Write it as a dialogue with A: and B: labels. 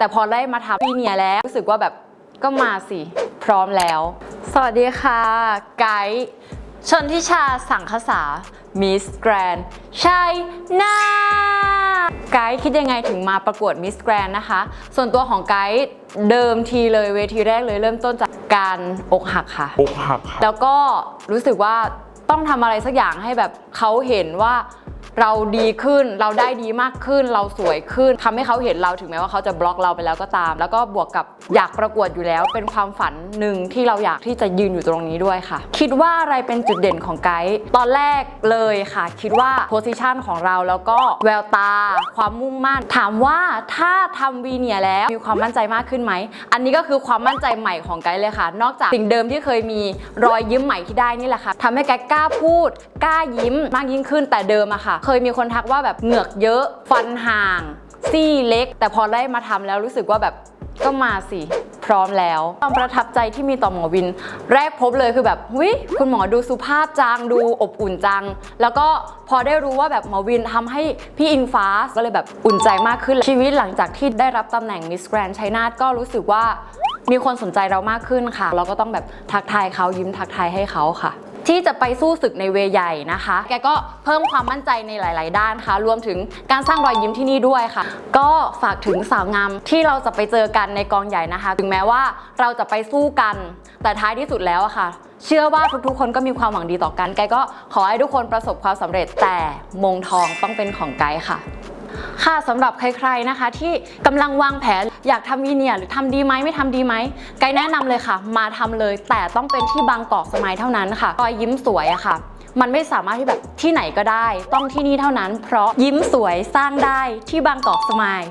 A: แต่พอได้มาทำพี่เนียแล้วรู้สึกว่าแบบก็มาสิ พร้อมแล้ว สวัสดีค่ะ ไกด์ชนทิชาสังคสามิสแกรนชัยนาไกด์คิดยังไงถึงมาประกวดมิสแกรนนะคะ ส่วนตัวของไกด์เดิมทีเลยเวทีแรกเลยเริ่มต้นจากการอกหักค่ะ
B: อกหักค่ะ
A: แล้วก็รู้สึกว่าต้องทำอะไรสักอย่างให้แบบเขาเห็นว่า เราดีขึ้นเราได้ดีมากขึ้น เราสวยขึ้นทำให้เขาเห็นเราถึงแม้ว่าเขาจะบล็อกเราไปแล้วก็ตาม แล้วก็บวกกับอยากประกวดอยู่แล้ว เป็นความฝันหนึ่งที่เราอยากที่จะยืนอยู่ตรงนี้ด้วยค่ะ คิดว่าอะไรเป็นจุดเด่นของไกด์ตอนแรกเลยค่ะ คิดว่าโพสิชันของเราแล้วก็แววตา ความมุ่งมั่น ถามว่าถ้าทำวีเนียแล้วมีความมั่นใจมากขึ้นไหมอันนี้ก็คือความมั่นใจใหม่ของไกด์เลยค่ะ นอกจากสิ่งเดิมที่เคยมีรอยยิ้มใหม่ที่ได้นี่แหละค่ะทำให้ไกด์กล้าพูด กล้ายิ้มมากยิ่งขึ้นแต่เดิมอะค่ะเคยมีคนทักว่าแบบเหงือกเยอะฟันห่าง ซี่เล็ก แต่พอได้มาทำแล้วรู้สึกว่าแบบก็มาสิพร้อมแล้ว ความประทับใจที่มีต่อหมอวิน แรกพบเลยคือแบบหุยคุณหมอดูสุภาพจังดูอบอุ่นจัง แล้วก็พอได้รู้ว่าแบบหมอวินทำให้พี่อิงฟ้าก็เลยแบบอุ่นใจมากขึ้น ชีวิตหลังจากที่ได้รับตำแหน่งมิสแกรนด์ชัยนาทก็รู้สึกว่ามีคนสนใจเรามากขึ้นค่ะ เราก็ต้องแบบทักทายเขายิ้มทักทายให้เขาค่ะ ที่จะไปสู้ศึกในเวใหญ่นะคะ แกก็เพิ่มความมั่นใจในหลาย ๆ ด้านค่ะ รวมถึงการสร้างรอยยิ้มที่นี่ด้วยค่ะ ก็ฝากถึงสาวงามที่เราจะไปเจอกันในกองใหญ่นะคะ ถึงแม้ว่าเราจะไปสู้กัน แต่ท้ายที่สุดแล้วอะค่ะ เชื่อว่าทุก ๆ คนก็มีความหวังดีต่อกันไกก็ขอให้ทุกคนประสบความสำเร็จ แต่มงทองต้องเป็นของไกค่ะค่ะสำหรับใครๆนะคะที่กำลังวางแผน อยากทำวีเนียหรือทำดีไหมไม่ทำดีไหมไกด์แนะนำเลยค่ะ มาทำเลย แต่ต้องเป็นที่บางกอกสมัยเท่านั้นค่ะรอยยิ้มสวยอะค่ะมันไม่สามารถที่แบบที่ไหนก็ได้ ต้องที่นี่เท่านั้น เพราะยิ้มสวยสร้างได้ที่บางกอกสมาย